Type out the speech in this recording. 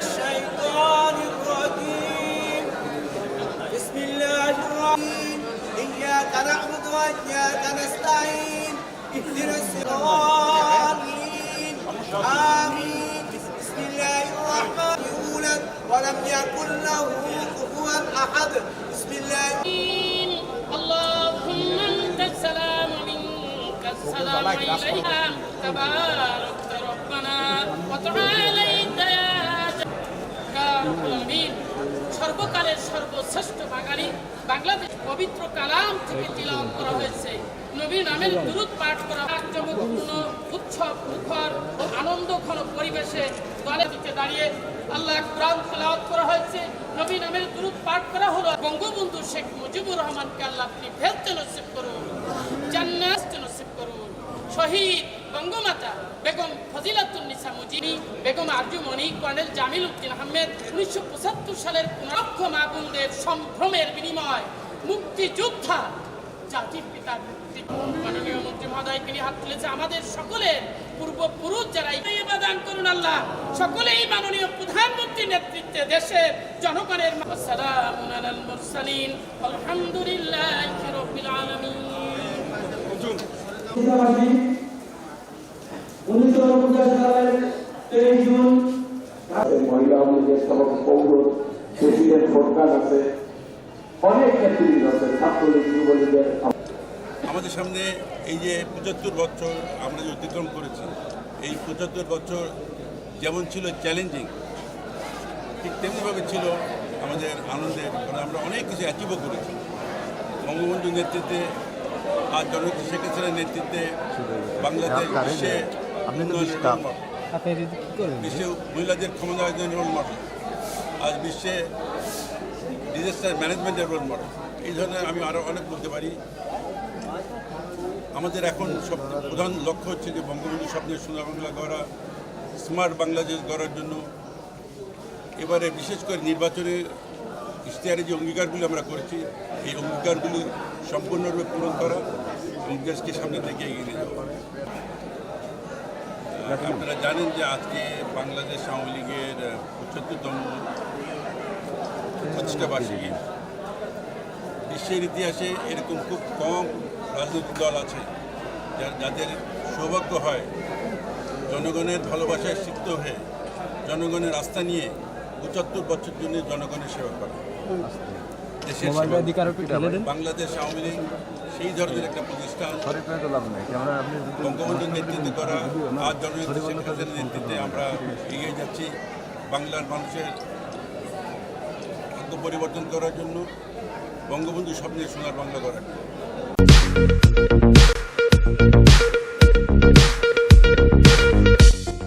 الشيطان الرجيم بسم الله الرحمن إياك نعبد وإياك نستعين اهدنا الصراطين آمين بسم الله الرحمن يولد ولم يكن له كفوا أحد بسم الله اللهم أنت السلام منك السلام عليك تبارك ربنا وتعاليت يا رب العالمين সর্বকালের সর্বশ্রেষ্ঠ বাঙালি বাংলাদেশ পবিত্র কালাম থেকে তিলাওয়াত করা হয়েছে নবী নামের দুরুদ পাঠ করা জাঁকজমকপূর্ণ উৎসব মুখর ও আনন্দ ঘন পরিবেশে দলে দিতে দাঁড়িয়ে আল্লাহ কোরআন তেলাওয়াত করা হয়েছে নবী নামের দুরুদ পাঠ করা হলো বঙ্গবন্ধু শেখ মুজিবুর রহমানকে আল্লাহ আপনি ভেলতে নসিব করুন জান্নাত নসিব করুন শহীদ বঙ্গমাতা বেগম ফজিলাতুন্নিসা মুজিবি, বেগম আরজুমণি কর্নেল জামিল উদ্দিন আহমেদ উনিশশো পঁচাত্তর সালের পনেরো লক্ষ মাগুনদের সম্ভ্রমের বিনিময় মুক্তিযোদ্ধা জাতির মুক্তি। মাননীয় মন্ত্রী মহোদয়কে নিয়ে হাত তুলেছে আমাদের সকলের পূর্বপুরুষ যারা দান করুন আল্লাহ, সকলেই মাননীয় প্রধানমন্ত্রীর নেতৃত্বে দেশের জনগণের আলহামদুলিল্লাহি উনিশশো উনপঞ্চাশ সালের তেইশ জুন মহিলা লীগের সভাপতি পৌর প্রেসিডেন্ট ভোটকার আছে অনেক নেতৃবৃন্দ আছে ছাত্রলীগ যুবলীগের আমাদের সামনে এই যে পঁচাত্তর বছর আমরা যে অতিক্রম করেছি এই পঁচাত্তর বছর যেমন ছিল চ্যালেঞ্জিং ঠিক তেমনিভাবে ছিল আমাদের আনন্দের কারণ আমরা অনেক কিছু অ্যাচিভও করেছি। বঙ্গবন্ধুর নেতৃত্বে আর জননেত্রী শেখ হাসিনার নেতৃত্বে বাংলাদেশ বিশ্বে উন্নয়নের role model। বিশ্বে মহিলাদের ক্ষমতা রোল মডেল আজ বিশ্বে ডিজাস্টার ম্যানেজমেন্টের রোল মডেল এই ধরনের আমি আরও অনেক বলতে পারি। আমাদের এখন সব প্রধান লক্ষ্য হচ্ছে যে বঙ্গবন্ধু স্বপ্নের সোনার বাংলা গড়া স্মার্ট বাংলাদেশ গড়ার জন্য। এবারে বিশেষ করে নির্বাচনে ইশতেহারে যে অঙ্গীকারগুলি আমরা করেছি এই অঙ্গীকারগুলি সম্পূর্ণরূপে পূরণ করা এবং দেশকে সামনে থেকে এগিয়ে নিয়ে যাওয়া। আপনারা জানেন যে আজকে বাংলাদেশ আওয়ামী লীগের পঁচাত্তরতম প্রতিষ্ঠা বার্ষিকী। বিশ্বের ইতিহাসে এরকম খুব কম রাজনৈতিক দল আছে যার যাদের সৌভাগ্য হয় জনগণের ভালোবাসায় সিক্ত হয়ে জনগণের আস্থা নিয়ে পঁচাত্তর বছর জন্য জনগণের সেবা করা। দেশের সেবা। বাংলাদেশ আওয়ামী লীগ সেই ধরনের একটা প্রতিষ্ঠান। বঙ্গবন্ধুর নেতৃত্বে করা আর জননেত্রী শেখ হাসিনার নেতৃত্বে আমরা এগিয়ে যাচ্ছি বাংলার মানুষের ভাগ্য পরিবর্তন করার জন্য বঙ্গবন্ধু স্বপ্নের সোনার বাংলা করার।